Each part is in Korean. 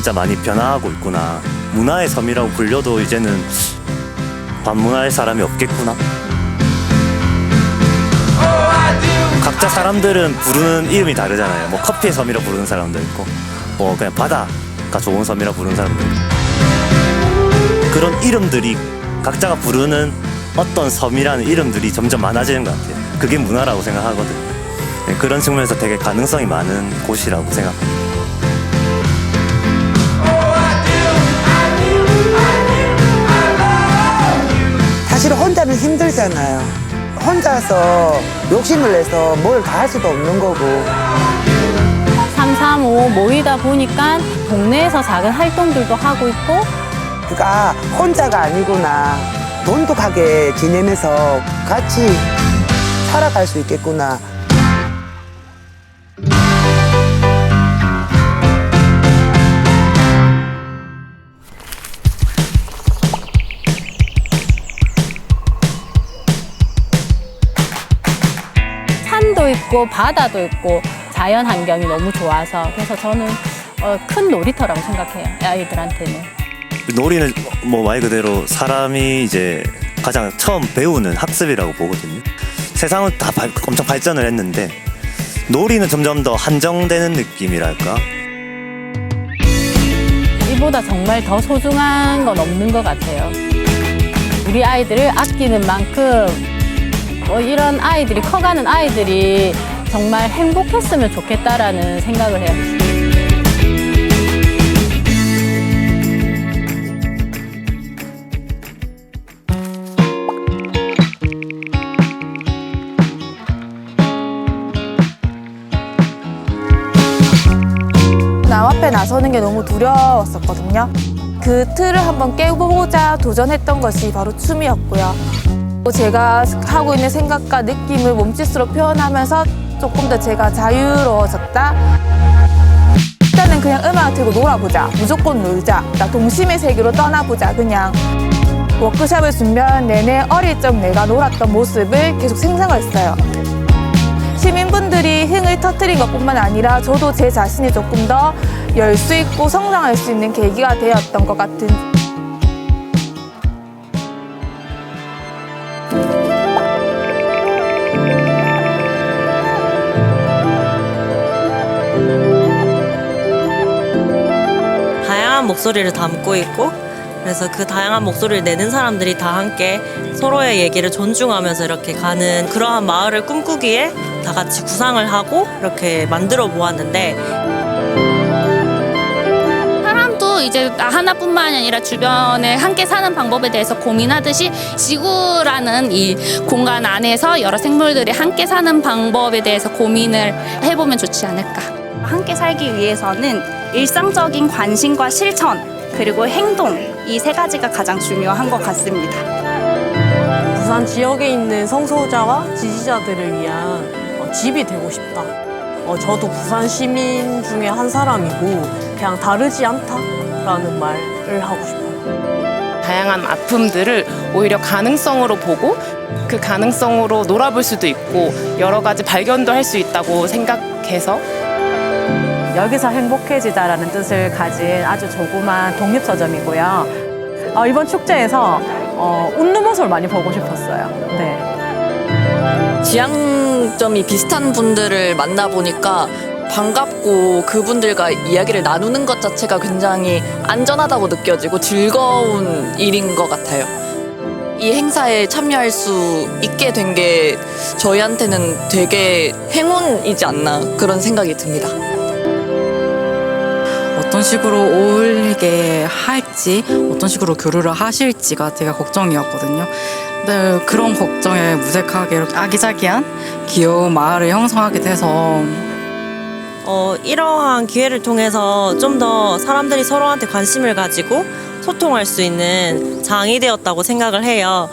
진짜 많이 변화하고 있구나. 문화의 섬이라고 불려도 이제는 반문할 사람이 없겠구나. 각자 사람들은 부르는 이름이 다르잖아요. 뭐 커피의 섬이라 부르는 사람도 있고, 뭐 그냥 바다가 좋은 섬이라 부르는 사람도 있고. 그런 이름들이 각자가 부르는 어떤 섬이라는 이름들이 점점 많아지는 것 같아요. 그게 문화라고 생각하거든요. 네, 그런 측면에서 되게 가능성이 많은 곳이라고 생각합니다. 혼자는 힘들잖아요. 혼자서 욕심을 내서 뭘 다 할 수도 없는 거고. 335 모이다 보니까 동네에서 작은 활동들도 하고 있고 그러니까 혼자가 아니구나. 돈도 가게 지내면서 같이 살아갈 수 있겠구나. 있고 바다도 있고 자연 환경이 너무 좋아서 그래서 저는 어, 큰 놀이터라고 생각해요 아이들한테는 놀이는 뭐 말 그대로 사람이 이제 가장 처음 배우는 학습이라고 보거든요. 세상은 다 발- 엄청 발전을 했는데 놀이는 점점 더 한정되는 느낌이랄까. 이보다 정말 더 소중한 건 없는 것 같아요 우리 아이들을 아끼는 만큼 뭐 이런 아이들이 커가는 아이들이 정말 행복했으면 좋겠다라는 생각을 해요. 남 앞에 나서는 게 너무 두려웠었거든요. 그 틀을 한번 깨보고자 도전했던 것이 바로 춤이었고요. 또 제가 하고 있는 생각과 느낌을 몸짓으로 표현하면서 조금 더 제가 자유로워졌다. 일단은 그냥 음악 들고 놀아보자. 무조건 놀자. 나 동심의 세계로 떠나보자. 그냥 워크숍을 준비한 내내 어릴 적 내가 놀았던 모습을 계속 생각했어요. 시민분들이 흥을 터뜨린 것뿐만 아니라 저도 제 자신이 조금 더 열 수 있고 성장할 수 있는 계기가 되었던 것 같은 목소리를 담고 있고 그래서 그 다양한 목소리를 내는 사람들이 다 함께 서로의 얘기를 존중하면서 이렇게 가는 그러한 마을을 꿈꾸기에 다 같이 구상을 하고 이렇게 만들어 보았는데 사람도 이제 나 하나뿐만 아니라 주변에 함께 사는 방법에 대해서 고민하듯이 지구라는 이 공간 안에서 여러 생물들이 함께 사는 방법에 대해서 고민을 해보면 좋지 않을까. 함께 살기 위해서는 일상적인 관심과 실천 그리고 행동 이 세 가지가 가장 중요한 것 같습니다. 부산 지역에 있는 성소자와 지지자들을 위한 어, 집이 되고 싶다. 어, 저도 부산 시민 중에 한 사람이고 그냥 다르지 않다라는 말을 하고 싶어요. 다양한 아픔들을 오히려 가능성으로 보고 그 가능성으로 놀아볼 수도 있고 여러 가지 발견도 할 수 있다고 생각해서 여기서 행복해지다라는 뜻을 가진 아주 조그만 독립서점이고요. 어, 이번 축제에서 어, 웃는 모습을 많이 보고 싶었어요. 네. 지향점이 비슷한 분들을 만나보니까 반갑고 그분들과 이야기를 나누는 것 자체가 굉장히 안전하다고 느껴지고 즐거운 일인 것 같아요. 이 행사에 참여할 수 있게 된 게 저희한테는 되게 행운이지 않나 그런 생각이 듭니다. 어떤 식으로 어울리게 할지, 어떤 식으로 교류를 하실지가 되게 걱정이었거든요. 근데 그런 걱정에 무색하게 이렇게 아기자기한 귀여운 마을을 형성하게 돼서 어, 이러한 기회를 통해서 좀 더 사람들이 서로한테 관심을 가지고 소통할 수 있는 장이 되었다고 생각을 해요.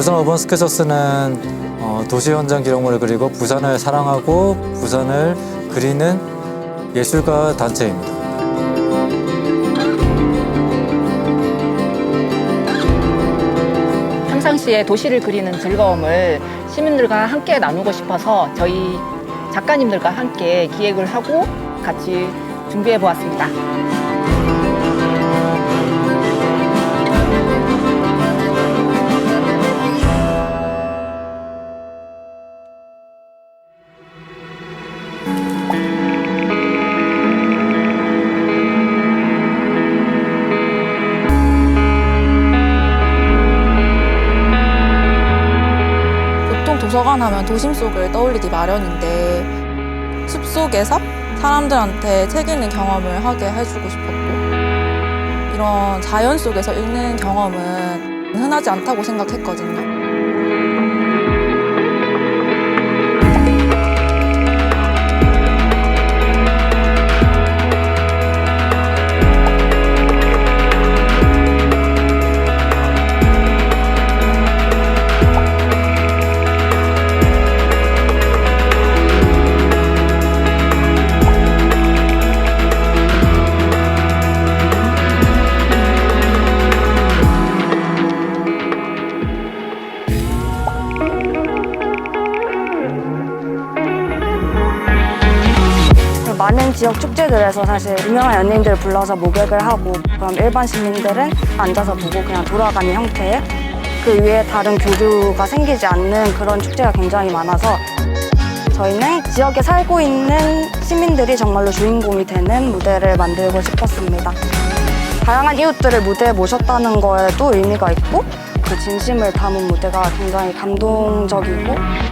부산 어번 스케쳐스는 어, 도시 현장 기록물을 그리고 부산을 사랑하고 부산을 그리는 예술가 단체입니다. 평상시에 도시를 그리는 즐거움을 시민들과 함께 나누고 싶어서 저희 작가님들과 함께 기획을 하고 같이 준비해 보았습니다. 하면 도심 속을 떠올리기 마련인데 숲 속에서 사람들한테 책 읽는 경험을 하게 해주고 싶었고 이런 자연 속에서 읽는 경험은 흔하지 않다고 생각했거든요. 많은 지역 축제들에서 사실 유명한 연예인들을 불러서 목욕을 하고 그럼 일반 시민들은 앉아서 보고 그냥 돌아가는 형태의 그 위에 다른 교류가 생기지 않는 그런 축제가 굉장히 많아서 저희는 지역에 살고 있는 시민들이 정말로 주인공이 되는 무대를 만들고 싶었습니다. 다양한 이웃들을 무대에 모셨다는 거에도 의미가 있고 그 진심을 담은 무대가 굉장히 감동적이고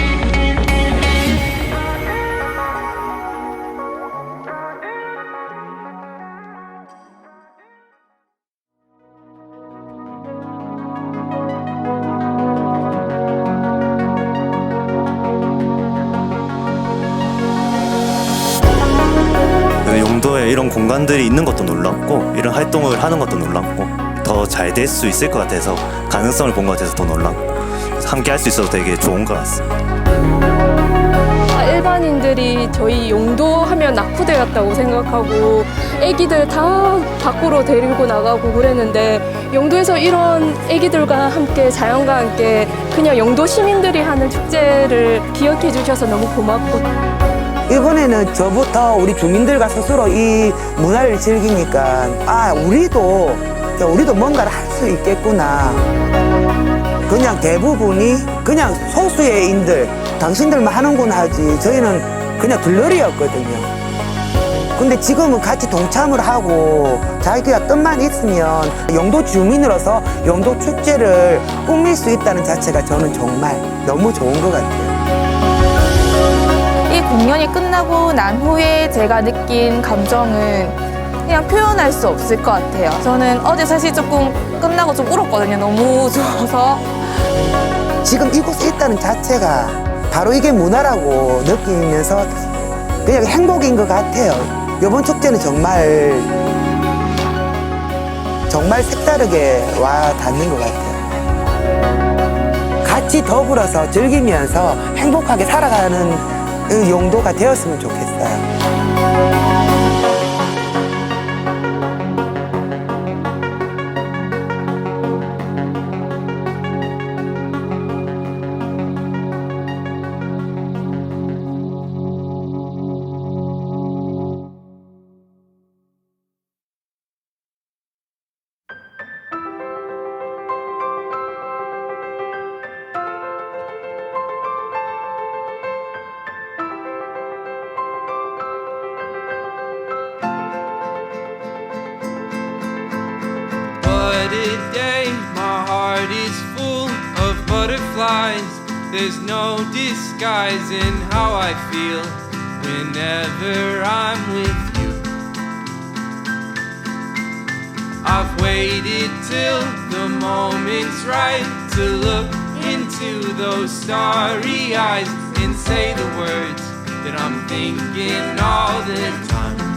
이런 공간들이 있는 것도 놀랍고 이런 활동을 하는 것도 놀랍고 더 잘 될 수 있을 것 같아서 가능성을 본 것 같아서 더 놀랍고 함께 할 수 있어서 되게 좋은 것 같습니다. 아, 일반인들이 저희 용도 하면 낙후대 같다고 생각하고 애기들 다 밖으로 데리고 나가고 그랬는데 용도에서 이런 애기들과 함께 자연과 함께 그냥 용도 시민들이 하는 축제를 기억해 주셔서 너무 고맙고 이번에는 저부터 우리 주민들과 스스로 이 문화를 즐기니까 아 우리도 우리도 뭔가를 할 수 있겠구나. 그냥 대부분이 그냥 소수의 인들 당신들만 하는구나 하지 저희는 그냥 들러리였거든요. 근데 지금은 같이 동참을 하고 자기가 뜻만 있으면 영도 주민으로서 영도 축제를 꾸밀 수 있다는 자체가 저는 정말 너무 좋은 것 같아요. 이 공연이 끝나고 난 후에 제가 느낀 감정은 그냥 표현할 수 없을 것 같아요. 저는 어제 사실 조금 끝나고 좀 울었거든요. 너무 좋아서. 지금 이곳에 있다는 자체가 바로 이게 문화라고 느끼면서 그냥 행복인 것 같아요. 이번 축제는 정말 정말 색다르게 와 닿는 것 같아요. 같이 더불어서 즐기면서 행복하게 살아가는 그 용도가 되었으면 좋겠어요. Is full of butterflies. There's no disguising how I feel whenever I'm with you. I've waited till the moment's right to look into those starry eyes and say the words that I'm thinking all the time.